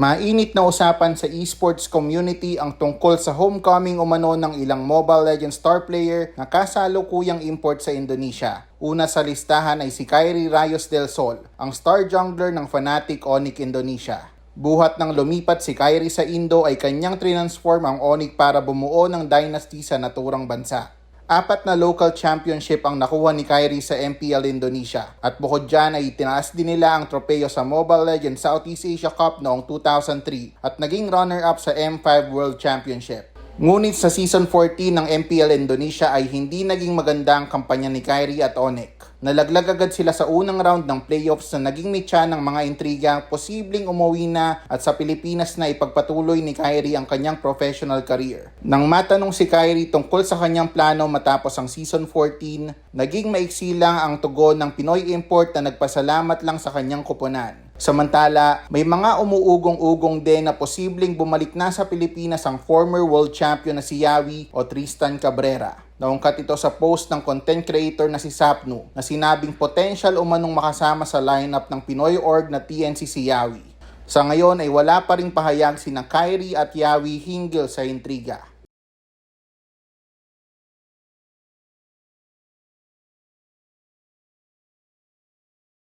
Mainit na usapan sa esports community ang tungkol sa homecoming umano ng ilang Mobile Legends star player na kasalukuyang import sa Indonesia. Una sa listahan ay si Kyrie Rayos del Sol, ang star jungler ng Fnatic Onyx Indonesia. Buhat ng lumipat si Kyrie sa Indo ay kanyang transform ang Onyx para bumuo ng dynasty sa naturang bansa. Apat na local championship ang nakuha ni Kyrie sa MPL Indonesia at bukod dyan ay itinaas din nila ang tropeyo sa Mobile Legends Southeast Asia Cup noong 2003 at naging runner-up sa M5 World Championship. Ngunit sa season 14 ng MPL Indonesia ay hindi naging maganda ang kampanya ni Kyrie at Onek. Nalaglag agad sila sa unang round ng playoffs na naging mitya ng mga intriga posibleng umuwi na at sa Pilipinas na ipagpatuloy ni Kyrie ang kanyang professional career. Nang matanong si Kyrie tungkol sa kanyang plano matapos ang season 14, naging maiksi lang ang tugon ng Pinoy import na nagpasalamat lang sa kanyang kuponan. Samantala, may mga umuugong-ugong din na posibleng bumalik na sa Pilipinas ang former world champion na si Yawi o Tristan Cabrera. Naungkat ito sa post ng content creator na si Sapnu na sinabing potential umanong makasama sa lineup ng Pinoy org na TNC si Yawi. Sa ngayon ay wala pa ring pahayag sina Kyrie at Yawi hinggil sa intriga.